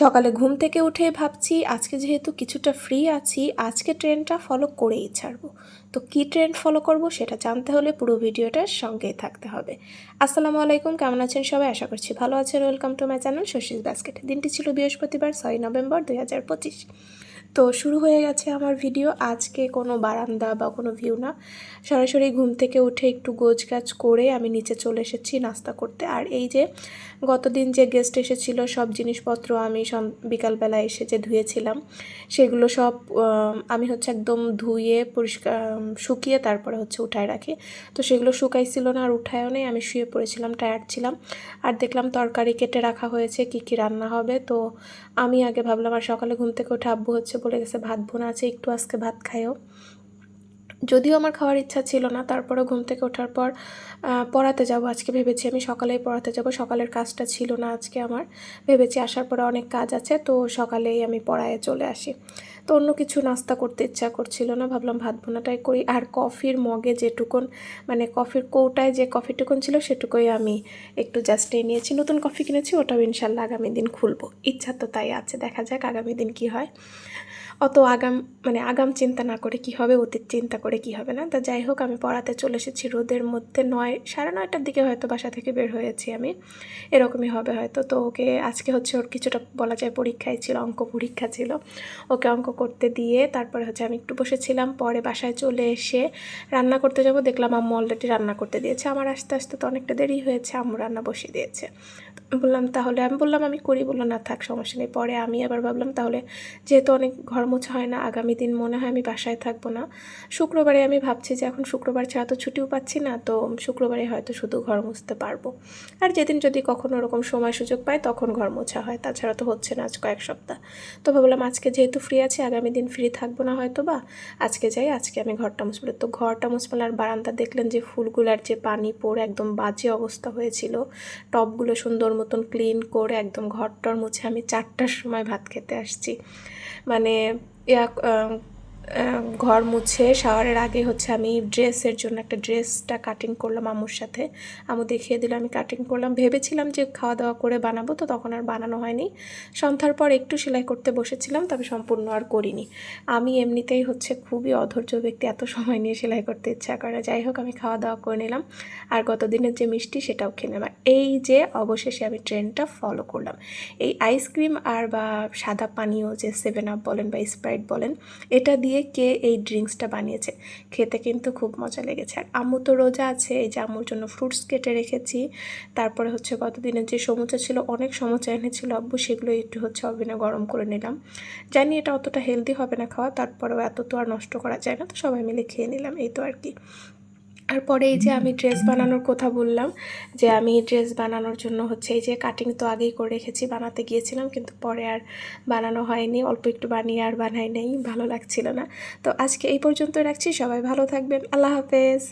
সকালে ঘুম থেকে উঠে ভাবছি, আজকে যেহেতু কিছুটা ফ্রি আছি, আজকে ট্রেনটা ফলো করেই ছাড়ব। তো কী ট্রেন ফলো করব সেটা জানতে হলে পুরো ভিডিওটার সঙ্গেই থাকতে হবে। আসসালামু আলাইকুম, কেমন আছেন সবাই? আশা করছি ভালো আছেন। Welcome to my channel শশীষ basket দিনটি ছিল বৃহস্পতিবার ছয় নভেম্বর দুই হাজার পঁচিশ। তো শুরু হয়ে গেছে আমার ভিডিও। আজকে কোনো বারান্দা বা কোনো ভিউ না। সরাসরি ঘুম থেকে উঠে একটু গোজ গাছ করে আমি নিচে চলে এসেছি নাস্তা করতে। আর এই যে গতদিন যে গেস্ট এসেছিল, সব জিনিসপত্র আমি বিকালবেলা এসে যে ধুয়েছিলাম, সেগুলো সব আমি হচ্ছে একদম ধুয়ে পরিষ্কার শুকিয়ে তারপরে হচ্ছে উঠায় রাখি। তো সেগুলো শুকাইছিল না আর উঠায়ও নেই। আমি শুয়ে পড়েছিলাম টায়ার্ড ছিলাম। আর দেখলাম তরকারি কেটে রাখা হয়েছে, কি কি রান্না হবে। তো আমি আগে ভাবলাম, আর সকালে ঘুম থেকে উঠে আব্বু হচ্ছে বলে গেছে ভাত বোনা আছে একটু আজকে ভাত খাইও। যদিও আমার খাওয়ার ইচ্ছা ছিল না তারপরে ঘুম থেকে ওঠার পর পড়াতে যাব। আজকে ভেবেছি আমি সকালেই পড়াতে যাব। সকালের কাজটা ছিল না আজকে আমার। ভেবেছি আসার পরে অনেক কাজ আছে, তো সকালেই আমি পড়ায় চলে আসি। তো অন্য কিছু নাস্তা করতে ইচ্ছা করছিল না, ভাবলাম ভাত বোনাটাই করি। আর কফির মগে যেটুকুন মানে কফির কৌটায় যে কফিটুকুন ছিল, সেটুকুই আমি একটু জাস্ট নিয়েছি। নতুন কফি কিনেছি, ওটাও ইনশাল্লাহ আগামী দিন খুলবো। ইচ্ছা তো তাই আছে, দেখা যাক আগামী দিন কি হয়। অত আগাম মানে আগাম চিন্তা না করে কি হবে, অতীত চিন্তা করে কি হবে না। তা যাই হোক, আমি পড়াতে চলে এসেছি রোদের মধ্যে নয়, সাড়ে নয়টার দিকে হয়তো বাসা থেকে বের হয়েছি আমি। এরকমই হবে হয়তো। তো ওকে আজকে হচ্ছে ওর কিছুটা বলা যায় পরীক্ষায় ছিল, অঙ্ক পরীক্ষা ছিল। ওকে অঙ্ক করতে দিয়ে তারপরে হচ্ছে আমি একটু বসেছিলাম। পরে বাসায় চলে এসে রান্না করতে যাব। দেখলাম আম্মু অলরেডি রান্না করতে দিয়েছে। আমার আস্তে আস্তে তো অনেকটা দেরি হয়েছে, আম্মু রান্না বসিয়ে দিয়েছে। বললাম, তাহলে, আমি বললাম, আমি করি, বলল, না থাক, সমস্যা নেই। পরে আমি আবার ভাবলাম, তাহলে যেহেতু অনেক ঘর মোছা হয় না, আগামী দিন মনে হয় আমি বাসায় থাকব না। শুক্রবারে আমি ভাবছি যে এখন শুক্রবার ছাড়া তো ছুটিও পাচ্ছি না, তো শুক্রবারে হয়তো শুধু ঘর মুছতে পারব। আর যেদিন যদি কখনো ওরকম সময় সুযোগ পাই, তখন ঘর মোছা হয়, তাছাড়া তো হচ্ছে না আজ কয়েক সপ্তাহ। তো ভাবলাম আজকে যেহেতু ফ্রি আছি, আগামী দিন ফ্রি থাকব না হয়তো বা আজকে যাই, আজকে আমি ঘরটা মুছবো। তো ঘরটা মুছবো আর বারান্দা দেখলেন যে ফুলগুলার যে পানি পড়ে, একদম বাজে অবস্থা হয়েছিল। টবগুলো সুন্দর মতন ক্লিন করে, একদম ঘরটর মুছে আমি চারটার সময় ভাত খেতে আসছি। মানে Yeah. um, ঘর মুছে শাওয়ারের আগে হচ্ছে আমি ড্রেসের জন্য একটা ড্রেসটা কাটিং করলাম আমুর সাথে। আমু দেখিয়ে দিল, আমি কাটিং করলাম। ভেবেছিলাম যে খাওয়া দাওয়া করে বানাবো, তো তখন আর বানানো হয়নি। সন্ধ্যার পর একটু সেলাই করতে বসেছিলাম, তবে সম্পূর্ণ আর করিনি। আমি এমনিতেই হচ্ছে খুবই অধৈর্য ব্যক্তি, এত সময় নিয়ে সেলাই করতে ইচ্ছা করে যাই হোক, আমি খাওয়া দাওয়া করে নিলাম। আর গতদিনের যে মিষ্টি, সেটাও খেয়ে নেলাম। এই যে অবশেষে আমি ট্রেনটা ফলো করলাম। এই আইসক্রিম আর বা সাদা পানীয় যে সেভেন আপ বলেন বা স্প্রাইট বলেন, এটা দিয়ে কে এই ড্রিঙ্কসটা বানিয়েছে। খেতে কিন্তু খুব মজা লেগেছে। আর আম্মু তো রোজা আছে, এই যে আম্মুর জন্য ফ্রুটস কেটে রেখেছি। তারপরে হচ্ছে গতদিনের যে সমুচা ছিল, অনেক সমুচা এনেছিল আব্বু, সেগুলো একটু হচ্ছে ওভেনে গরম করে নিলাম। জানি এটা অতটা হেলদি হবে না খাওয়া, তারপরেও এত তো আর নষ্ট করা যায় না, তো সবাই মিলে খেয়ে নিলাম, এই তো আর কি। আর পরে এই যে আমি ড্রেস বানানোর কথা বললাম, যে আমি ড্রেস বানানোর জন্য হচ্ছে এই যে কাটিং তো আগেই করে রেখেছি, বানাতে গিয়েছিলাম কিন্তু পরে আর বানানো হয়নি, অল্প একটু বানিয়ে আর বানাই নেই, ভালো লাগছিল না। তো আজকে এই পর্যন্ত রাখছি, সবাই ভালো থাকবেন, আল্লাহ হাফেজ।